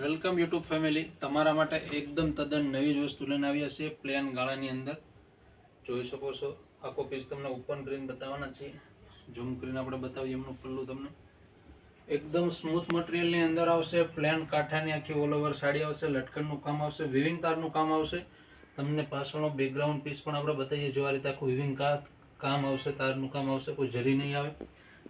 Welcome YouTube family. તમારા માટે એકદમ તદ્દન નવી જ વસ્તુ લઈને આવ્યા છીએ પ્લેન ગાળાની અંદર. જોઈ શકો છો, આખો પીસ તમને ઓપન કરીને બતાવવાના છીએ. ઝૂમ કરીને આપણે બતાવીએ એમનું પલ્લું તમને. એકદમ સ્મૂથ મટીરિયલની અંદર આવશે, પ્લેન કાંઠાની આખી ઓલ ઓવર સાડી આવશે લટકનનું કામ આવશે વિવિંગ તારનું કામ આવશે. તમને પાછળનો બેકગ્રાઉન્ડ પીસ પણ આપણે બતાવીએ, જો આ રીતે આખું વિવિંગ કામ આવશે, તારનું કામ આવશે, કોઈ જરી નહીં આવે.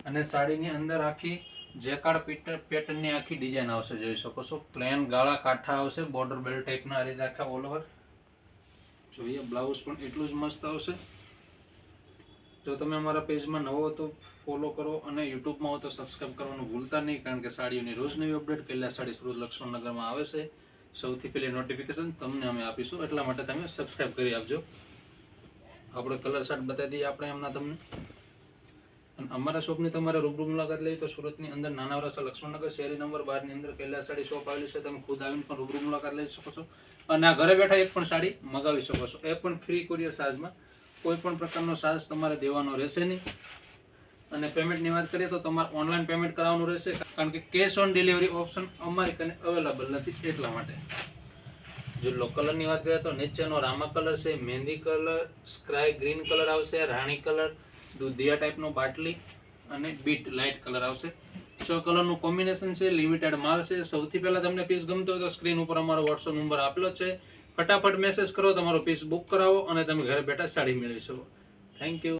અને સાડીની અંદર આખી જેકાર્ડ પેટર્નની આખી ડિઝાઇન આવશે, જોઈ શકો છો. પ્લેન ગાળા કાંઠા આવશે, બોર્ડર બેલ્ટ ટાઈપના રીતે આખા ઓલ જોઈએ, બ્લાઉઝ પણ એટલું જ મસ્ત આવશે. જો તમે અમારા પેજમાં નવો હો તો ફોલો કરો અને યુટ્યુબમાં હો તો સબસ્ક્રાઈબ કરવાનું ભૂલતા નહીં, કારણ કે સાડીઓની રોજ નવી અપડેટ પહેલાં સાડી સુરત લક્ષ્મણનગરમાં આવે છે. સૌથી પહેલી નોટિફિકેશન તમને અમે આપીશું, એટલા માટે તમે સબસ્ક્રાઈબ કરી આપજો. આપણે કલર શાર્ટ બતાવી દઈએ આપણે એમના તમને. અમારા શોપની તમારે રૂબરૂ મુલાકાત લેવી તો સુરતની અંદર નાના વરસા લક્ષ્મણનગર શેરી નંબર બારની અંદર પહેલા સાડી શોપ આવેલી છે. તમે ખુદ આવીને પણ રૂબરૂ મુલાકાત લઈ શકો છો. અને આ ઘરે બેઠા એક પણ સાડી મગાવી શકો છો. એ પણ ફ્રી કુરિયર ચાર્જમાં કોઈ પણ પ્રકારનો ચાર્જ તમારે દેવાનો રહેશે નહીં. અને પેમેન્ટની વાત કરીએ તો તમારે ઓનલાઈન પેમેન્ટ કરાવવાનું રહેશે. કારણ કે કેશ ઓન ડિલિવરી ઓપ્શન અમારી કને અવેલેબલ નથી એટલા માટે. જો લો કલરની વાત કરીએ તો નીચેનો રામા કલર છે, mehndi colour sky green colour આવશે, રાણી કલર દુધિયા ટાઈપનો બાટલી અને બીટ લાઇટ કલર આવશે. છ કલરનું કોમ્બિનેશન છે લિમિટેડ માલ છે. સૌથી પહેલા તમને પીસ ગમતો હોય તો સ્ક્રીન ઉપર અમારો વોટ્સઅપ નંબર આપેલો છે. ફટાફટ મેસેજ કરો, તમારો પીસ બુક કરાવો અને તમે ઘરે બેઠા સાડી મેળવી શકો. Thank you